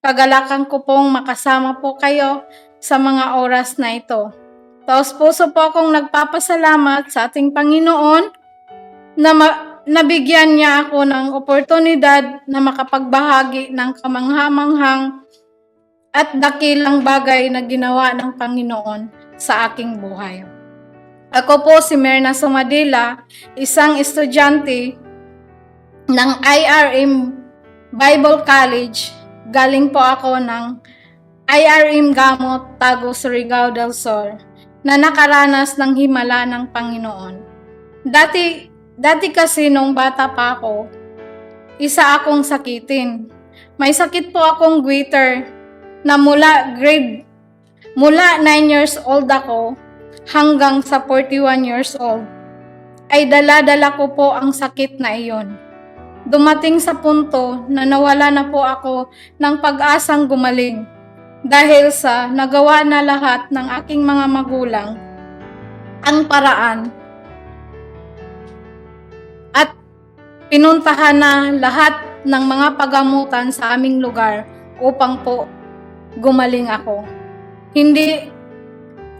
Kagalakan ko pong makasama po kayo sa mga oras na ito. Taos puso po akong nagpapasalamat sa ating Panginoon na nabigyan niya ako ng oportunidad na makapagbahagi ng kamanghamanghang at dakilang bagay na ginawa ng Panginoon sa aking buhay. Ako po si Merna Sumadila, isang estudyante ng IRM Bible College. Galing po ako ng IRM Gamot, Tago, Surigao del Sur, na nakaranas ng himala ng Panginoon. Dati, dati kasi nung bata pa ako, isa akong sakitin. May sakit po akong goiter na mula grade, mula 9 years old ako hanggang sa 41 years old, ay dala-dala ko po ang sakit na iyon. Dumating sa punto na nawala na po ako ng pag-asang gumaling dahil sa nagawa na lahat ng aking mga magulang ang paraan at pinuntahan na lahat ng mga pagamutan sa aming lugar upang po gumaling ako. Hindi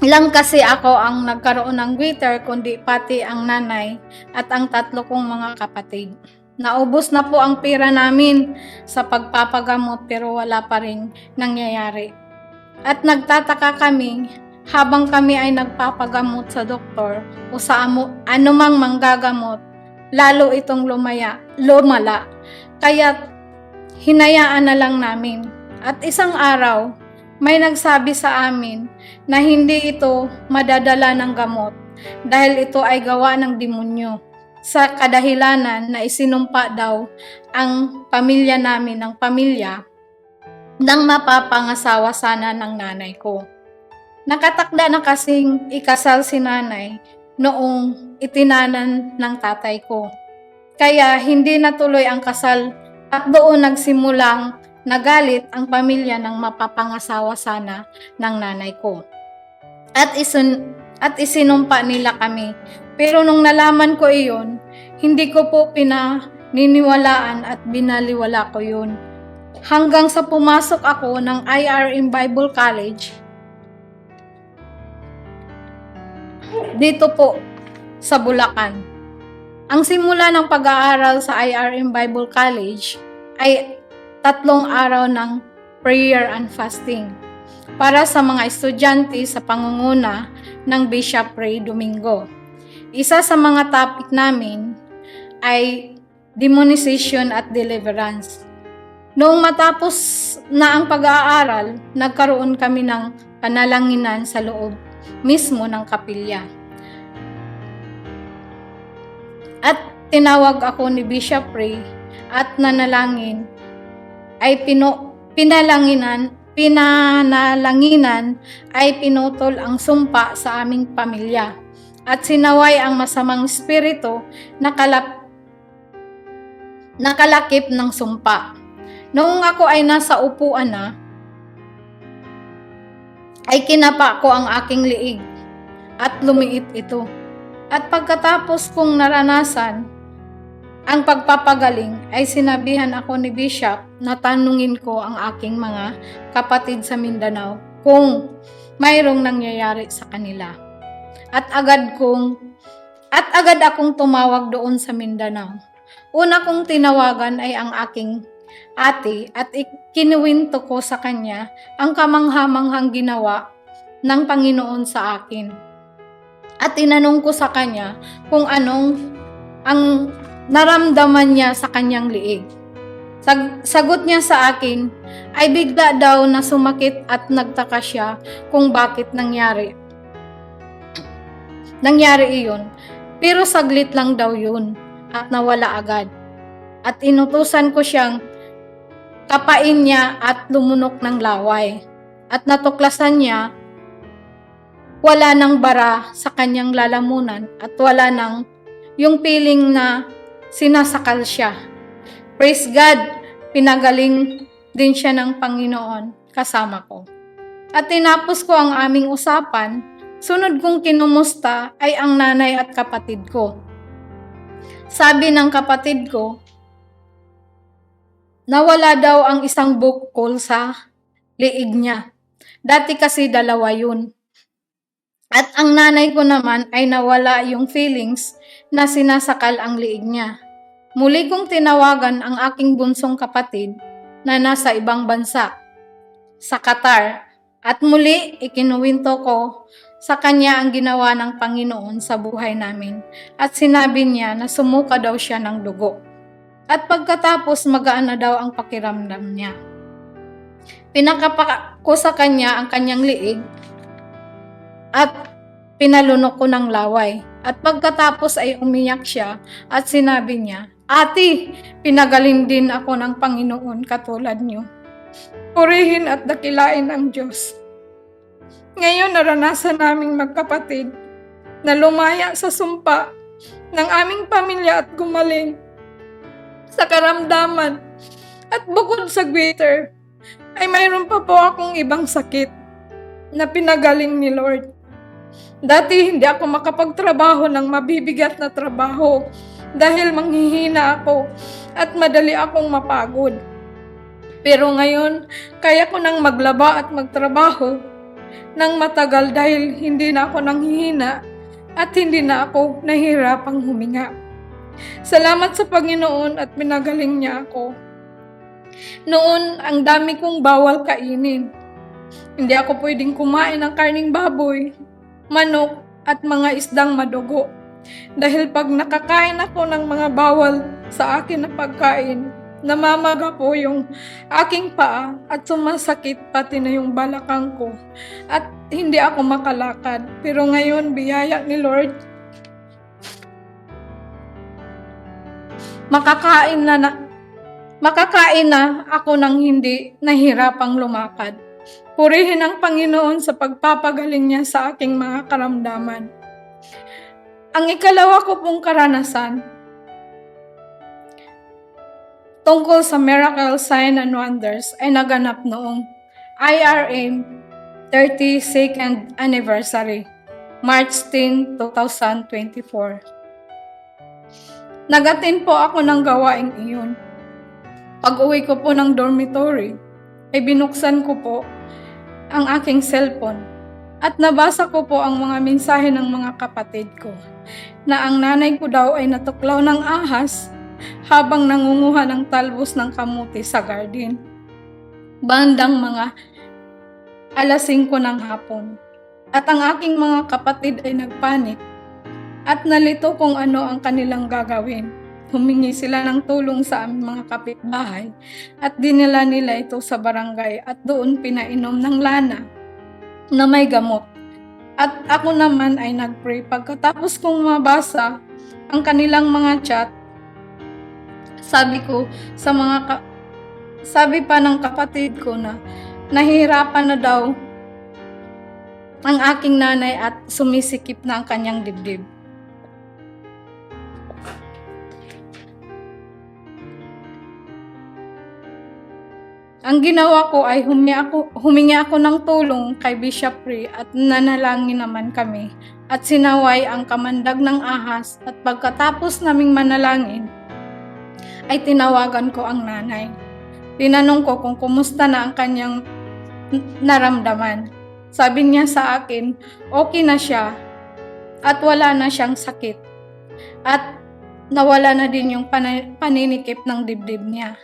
lang kasi ako ang nagkaroon ng goiter, kundi pati ang nanay at ang tatlo kong mga kapatid. Naubos na po ang pera namin sa pagpapagamot pero wala pa rin nangyayari. At nagtataka kami habang kami ay nagpapagamot sa doktor o sa anumang manggagamot, lalo itong lumaya, lumala. Kaya hinayaan na lang namin. At isang araw, may nagsabi sa amin na hindi ito madadala ng gamot dahil ito ay gawa ng demonyo sa kadahilanan na isinumpa daw ang pamilya namin ng pamilya nang mapapangasawa sana ng nanay ko. Nakatakda na kasing ikasal si nanay noong itinanan ng tatay ko. Kaya hindi natuloy ang kasal at doon nagsimulang nagalit ang pamilya ng mapapangasawa sana ng nanay ko. At, isun at isinumpa nila kami. Pero nung nalaman ko iyon, hindi ko po pinaniniwalaan at binaliwala ko yun. Hanggang sa pumasok ako ng IRM Bible College, dito po sa Bulacan. Ang simula ng pag-aaral sa IRM Bible College ay tatlong araw ng prayer and fasting para sa mga estudyante sa pangunguna ng Bishop Ray Domingo. Isa sa mga topic namin ay demonization at deliverance. Noong matapos na ang pag-aaral, nagkaroon kami ng panalanginan sa loob mismo ng kapilya. At tinawag ako ni Bishop Ray at nanalangin ay pino, pinalanginan, pinanalanginan ay pinutol ang sumpa sa aming pamilya at sinaway ang masamang espiritu na kalap, nakalakip ng sumpa. Noong ako ay nasa upuan na, ay kinapa ko ang aking liig at lumiit ito. At pagkatapos kong naranasan ang pagpapagaling ay sinabihan ako ni Bishop na tanungin ko ang aking mga kapatid sa Mindanao kung mayroong nangyayari sa kanila. At agad kong at agad akong tumawag doon sa Mindanao. Una kong tinawagan ay ang aking ate at kinuwinto ko sa kanya ang kamanghamanghang ginawa ng Panginoon sa akin. At tinanong ko sa kanya kung anong ang naramdaman niya sa kanyang liig. Sag- sagot niya sa akin ay bigla daw na sumakit at nagtaka siya kung bakit nangyari. Nangyari iyon. Pero saglit lang daw yun at nawala agad. At inutusan ko siyang kapain niya at lumunok ng laway. At natuklasan niya wala nang bara sa kanyang lalamunan at wala nang yung feeling na sinasakal siya. Praise God, pinagaling din siya ng Panginoon kasama ko. At tinapos ko ang aming usapan, sunod kong kinumusta ay ang nanay at kapatid ko. Sabi ng kapatid ko, nawala daw ang isang bukol sa liig niya. Dati kasi dalawa yun. At ang nanay ko naman ay nawala yung feelings na sinasakal ang liig niya. Muli kong tinawagan ang aking bunsong kapatid na nasa ibang bansa, sa Qatar. At muli, ikinuwinto ko sa kanya ang ginawa ng Panginoon sa buhay namin. At sinabi niya na sumuka daw siya ng dugo. At pagkatapos magaan na daw ang pakiramdam niya. Pinakapa ko sa kanya ang kanyang liig at pinalunok ko ng laway. At pagkatapos ay umiyak siya at sinabi niya, Ate, pinagaling din ako ng Panginoon katulad niyo. Purihin at dakilain ang Diyos. Ngayon naranasan naming magkapatid na lumaya sa sumpa ng aming pamilya at gumaling sa karamdaman. At bukod sa greater, ay mayroon pa po akong ibang sakit na pinagaling ni Lord. Dati hindi ako makapagtrabaho ng mabibigat na trabaho dahil manghihina ako at madali akong mapagod. Pero ngayon, kaya ko nang maglaba at magtrabaho ng matagal dahil hindi na ako nanghihina at hindi na ako nahihirapang huminga. Salamat sa Panginoon at pinagaling niya ako. Noon, ang dami kong bawal kainin. Hindi ako pwedeng kumain ng karning baboy, manok, at mga isdang madugo. Dahil pag nakakain ako ng mga bawal sa akin na pagkain, namamaga po yung aking paa at sumasakit pati na yung balakang ko. At hindi ako makalakad. Pero ngayon, biyaya ni Lord, makakain na, na makakain na ako ng hindi nahirapang lumakad. Purihin ang Panginoon sa pagpapagaling niya sa aking mga karamdaman. Ang ikalawa ko pong karanasan tungkol sa Miracle Sign and Wonders ay naganap noong IRM 32nd Anniversary, March 10, 2024. Nagatin po ako ng gawaing iyon. Pag uwi ko po ng dormitory, ay binuksan ko po ang aking cellphone at nabasa ko po ang mga mensahe ng mga kapatid ko na ang nanay ko daw ay natuklaw ng ahas habang nangunguha ng talbos ng kamuti sa garden. Bandang mga alas 5 ng hapon. At ang aking mga kapatid ay nagpanik at nalito kung ano ang kanilang gagawin. Humingi sila ng tulong sa aming mga kapitbahay at dinala nila ito sa barangay at doon pinainom ng lana na may gamot. At ako naman ay nagpray pagkatapos kong mabasa ang kanilang mga chat. Sabi ko sa mga ka- sabi pa ng kapatid ko na nahihirapan na daw ang aking nanay at sumisikip na ang kanyang dibdib. Ang ginawa ko ay humingi ako, humingi ako ng tulong kay Bishop Ray at nanalangin naman kami at sinaway ang kamandag ng ahas at pagkatapos naming manalangin ay tinawagan ko ang nanay. Tinanong ko kung kumusta na ang kanyang naramdaman. Sabi niya sa akin, okay na siya at wala na siyang sakit. At nawala na din yung paninikip ng dibdib niya.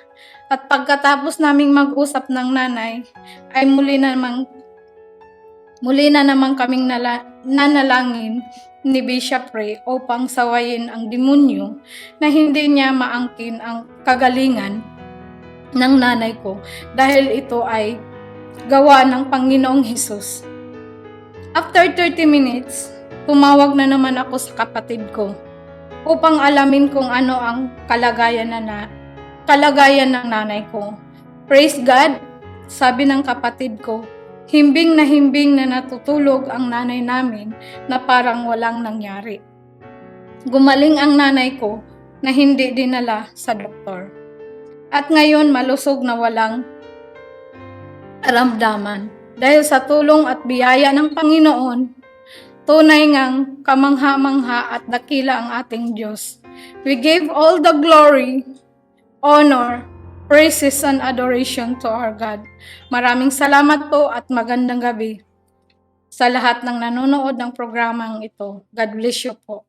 At pagkatapos naming mag-usap ng nanay, ay muli na namang muli na namang kaming nala, nanalangin ni Bishop Ray upang sawayin ang demonyo na hindi niya maangkin ang kagalingan ng nanay ko dahil ito ay gawa ng Panginoong Hesus. After 30 minutes, tumawag na naman ako sa kapatid ko upang alamin kung ano ang kalagayan na, na kalagayan ng nanay ko. Praise God, sabi ng kapatid ko, himbing na himbing na natutulog ang nanay namin na parang walang nangyari. Gumaling ang nanay ko na hindi dinala sa doktor. At ngayon malusog na walang karamdaman. Dahil sa tulong at biyaya ng Panginoon, tunay ngang kamangha-mangha at dakila ang ating Diyos. We give all the glory, honor, praises and adoration to our God. Maraming salamat po at magandang gabi sa lahat ng nanonood ng programang ito. God bless you po.